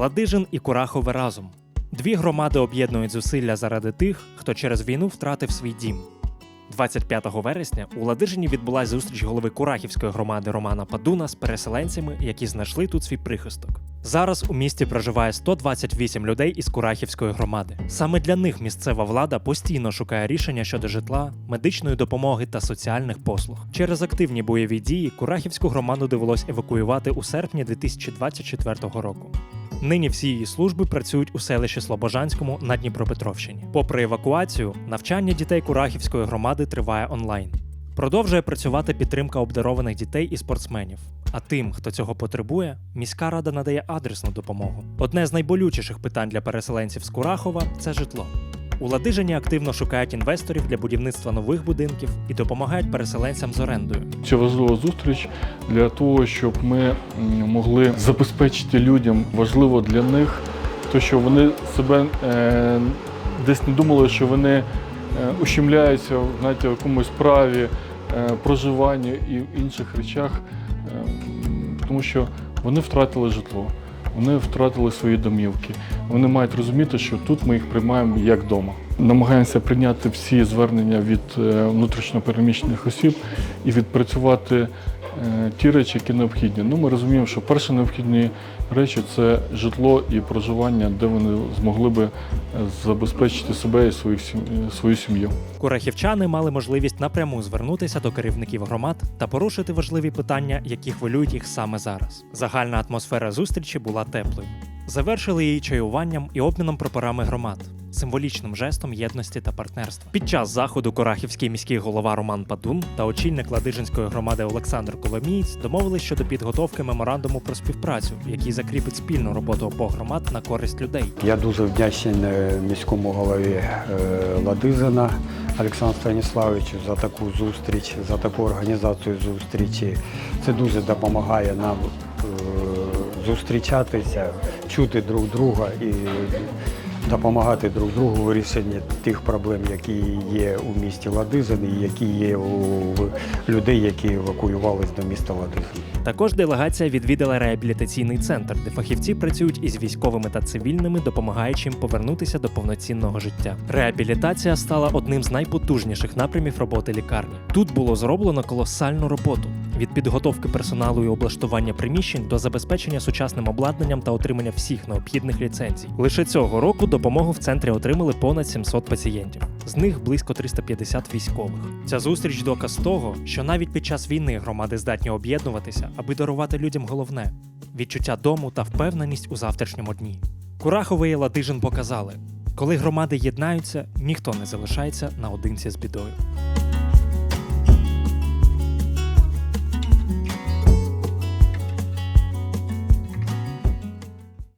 Ладижин і Курахове разом. Дві громади об'єднують зусилля заради тих, хто через війну втратив свій дім. 25 вересня у Ладижині відбулася зустріч голови Курахівської громади Романа Падуна з переселенцями, які знайшли тут свій прихисток. Зараз у місті проживає 128 людей із Курахівської громади. Саме для них місцева влада постійно шукає рішення щодо житла, медичної допомоги та соціальних послуг. Через активні бойові дії Курахівську громаду довелось евакуювати у серпні 2024 року. Нині всі її служби працюють у селищі Слобожанському на Дніпропетровщині. Попри евакуацію, навчання дітей Курахівської громади триває онлайн. Продовжує працювати підтримка обдарованих дітей і спортсменів. А тим, хто цього потребує, міська рада надає адресну допомогу. Одне з найболючіших питань для переселенців з Курахова це житло. У Ладижині активно шукають інвесторів для будівництва нових будинків і допомагають переселенцям з орендою. Це важлива зустріч для того, щоб ми могли забезпечити людям важливо для них, то що вони себе е, десь не думали, що вони е, ущемляються знаєте, в якомусь праві, е, проживанні і в інших речах, е, тому що вони втратили житло. Вони втратили свої домівки. Вони мають розуміти, що тут ми їх приймаємо як вдома. Намагаємося прийняти всі звернення від е, внутрішньопереміщених осіб і відпрацювати ті речі, які необхідні. Ну, ми розуміємо, що перші необхідні речі це житло і проживання, де вони змогли би е, забезпечити себе і сім- е, свою сім'ю. Курахівчани мали можливість напряму звернутися до керівників громад та порушити важливі питання, які хвилюють їх саме зараз. Загальна атмосфера зустрічі була теплою. Завершили її чаюванням і обміном прапорами громад, символічним жестом єдності та партнерства. Під час заходу Курахівський міський голова Роман Падун та очільник Ладижинської громади Олександр Коломієць домовились щодо підготовки меморандуму про співпрацю, який закріпить спільну роботу обох громад на користь людей. Я дуже вдячний е, міському голові е, Ладизина Олександру Станіславовичу за таку зустріч, за таку організацію зустрічі. Це дуже допомагає нам е, зустрічатися, чути друг друга і допомагати друг другу вирішенні тих проблем, які є у місті Ладизин і які є у людей, які евакуювались до міста Ладизин. Також делегація відвідала реабілітаційний центр, де фахівці працюють із військовими та цивільними, допомагаючи їм повернутися до повноцінного життя. Реабілітація стала одним з найпотужніших напрямів роботи лікарні. Тут було зроблено колосальну роботу. Від підготовки персоналу і облаштування приміщень до забезпечення сучасним обладнанням та отримання всіх необхідних ліцензій. Лише цього року допомогу в центрі отримали понад 700 пацієнтів. З них близько 350 військових. Ця зустріч доказ того, що навіть під час війни громади здатні об'єднуватися, аби дарувати людям головне відчуття дому та впевненість у завтрашньому дні. Курахове і Ладижин показали, коли громади єднаються, ніхто не залишається наодинці з бідою.